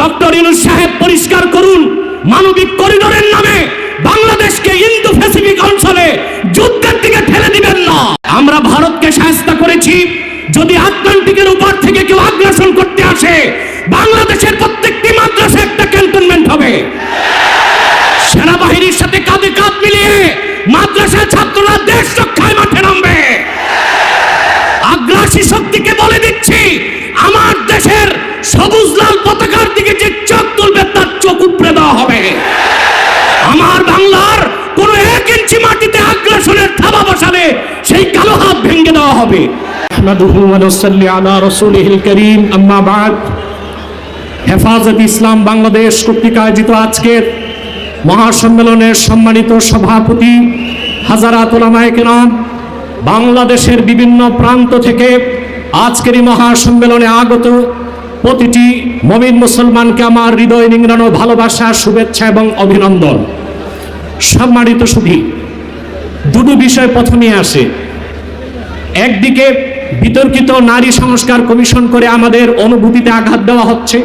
Doctor Yunus সাহেব পরিষ্কার করুন, মানবিক করিডোরের নামে বাংলাদেশকে ইন্দো প্যাসিফিক অঞ্চলে যুদ্ধের দিকে ঠেলে দিবেন না। আমরা ভারতকে সাহায্য করেছি, যদি আটলান্টিকের উপর থেকে কেউ আগ্রাসন করতে আসে, বাংলাদেশের প্রত্যেকটি মাদ্রাসা একটা ক্যান্টনমেন্ট হবে। সেই মাটিতে আগ্রাসনের থাবা বসালে সেই কালো হাত ভেঙে দেওয়া হবে। হেফাজত ইসলাম বাংলাদেশ কর্তৃক আয়োজিত আজকের মহাসম্মেলনের সম্মানিত সভাপতি হাজারাত তোলামায় কেরাম, বাংলাদেশের বিভিন্ন প্রান্ত থেকে আজকের এই মহাসম্মেলনে আগত প্রতিটি মমিন মুসলমানকে আমার হৃদয় নিংড়ানো ভালোবাসা, শুভেচ্ছা এবং অভিনন্দন। সম্মানিত সুধী দুটো বিষয় প্রথমে আসে। একদিকে বিতর্কিত নারী সংস্কার কমিশন করে আমাদের অনুভূতিতে আঘাত দেওয়া হচ্ছে।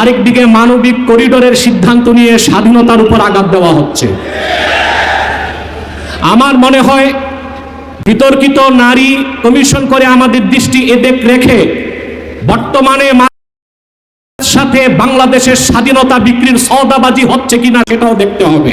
আরেকদিকে মানবিক করিডোরের সিদ্ধান্ত নিয়ে স্বাধীনতার উপর আঘাত দেওয়া হচ্ছে। আমার মনে হয় বিতর্কিত নারী কমিশন করে আমাদের দৃষ্টি এদিক রেখে বর্তমানে সাথে বাংলাদেশের স্বাধীনতা বিক্রির সওদাবাজি হচ্ছে কিনা সেটাও দেখতে হবে।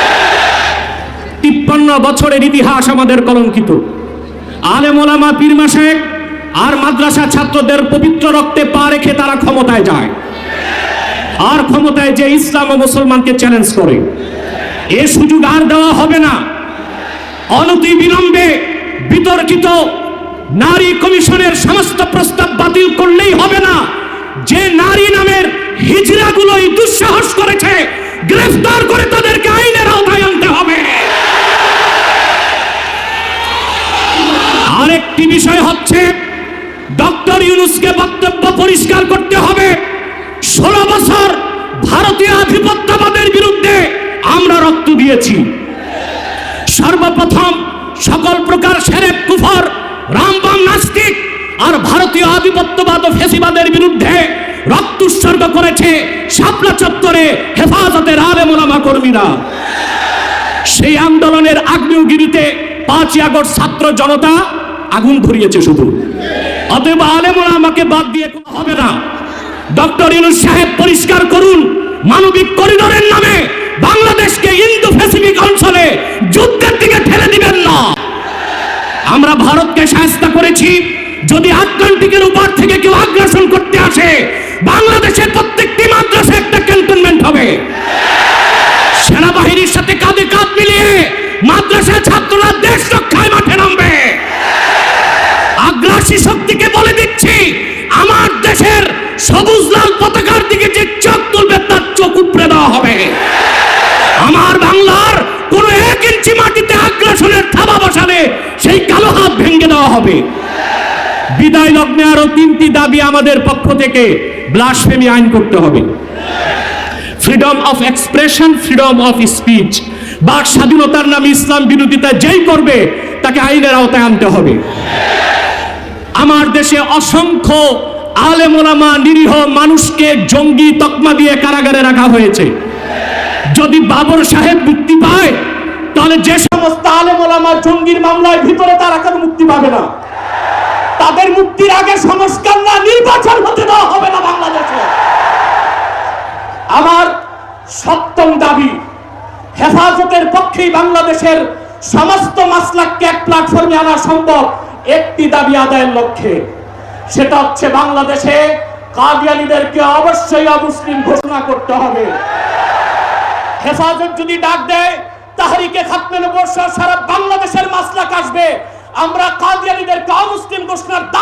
তিপ্পান্ন বছরের ইতিহাস আমাদের কলঙ্কিত। আলেম ওলামা পীর মাসেক আর মাদ্রাসা ছাত্রদের পবিত্র রক্তে পা রেখে তারা ক্ষমতায় যায়। আর ক্ষমতায় যে ইসলাম ও মুসলমানকে চ্যালেঞ্জ করে। এ সুযোগ আর দেওয়া হবে না। অনতি বিলম্বে বিতর্কিত নারী কমিশনের সমস্ত প্রস্তাব বাতিল করলেই হবে না। যে নারী নামের হিজড়াগুলোই দুঃসাহস করেছে, গ্রেফতার করে তাদেরকে আইনের আওতায় আনতে হবে আরেকটি বিষয় হচ্ছে, ডক্টর ইউনুসকে বক্তব্য পরিষ্কার করতে হবে। ষোলো বছর ভারতীয় আধিপত্যবাদের বিরুদ্ধে আমরা রক্ত দিয়েছি। সর্বপ্রথম সকল প্রকার সেরেপ কুফর, রামবাম, নাস্তিক আর ভারতীয় আধিপত্যবাদ ও ফেসিবাদের বিরুদ্ধে রক্ত উৎসর্গ করেছে শাপলা চত্বরে হেফাজতের আলেমোলামা কর্মীরা। সেই আন্দোলনের আগ্নেয়গিরিতে পাঁচই আগস্ট ছাত্র জনতা আগুন ধরিয়েছে শুধু। অতএব আলেমুল আমাকে বাদ দিয়ে কোনো হবে না। ডক্টর ইউনুস সাহেব, পরিষ্কার করুন, মানবিক করিডোরের নামে বাংলাদেশকে ইন্দো প্যাসিফিক অঞ্চলে যুদ্ধের দিকে ঠেলে দিবেন না। আমরা ভারতকে সাহায্য করেছি। যদি আটলান্টিকের উপর থেকে কেউ আগ্রাসন করতে আসে, বাংলাদেশের প্রত্যেকটি মাদ্রাসা একটা ক্যান্টনমেন্ট হবে। সেনাবাহিনীর হবে। বিদায় লগ্নে আরও তিনটি দাবি আমাদের পক্ষ থেকে ব্লাসফেমি আইন করতে হবে। Freedom of expression freedom of speech বাক স্বাধীনতার নামে ইসলাম বিরোধিতা যেই করবে, তাকে আইনের আওতায় আনতে হবে। আমার দেশে অসংখ্য আলেমোলামা নিরীহ মানুষকে জঙ্গি তকমা দিয়ে কারাগারে রাখা হয়েছে। যদি বাবর সাহেব মুক্তি পায় তাহলে যে সমস্ত আলেমোলামা জঙ্গির মামলায় ভিতরে তারা কেন মুক্তি পাবে না? তাদের মুক্তির আগে সংস্কার না, নির্বাচন হতে দেওয়া হবে না বাংলাদেশে। আমার সপ্তম দাবি, হেফাজতের পক্ষেই বাংলাদেশের সমস্ত মাসলাককে এক প্ল্যাটফর্মে আনা সম্ভব, একটি দাবি আদায়ের লক্ষ্যে। সেটা হচ্ছে বাংলাদেশে কাদিয়ানিদেরকে অবশ্যই অমুসলিম ঘোষণা করতে হবে। হেফাজত যদি ডাক দেয় তাহারিকে খাতমে বর্ষা সারা বাংলাদেশের মাসলাক আসবে। আমরা কাদিয়ানিদেরকে অমুসলিম ঘোষণার দাবি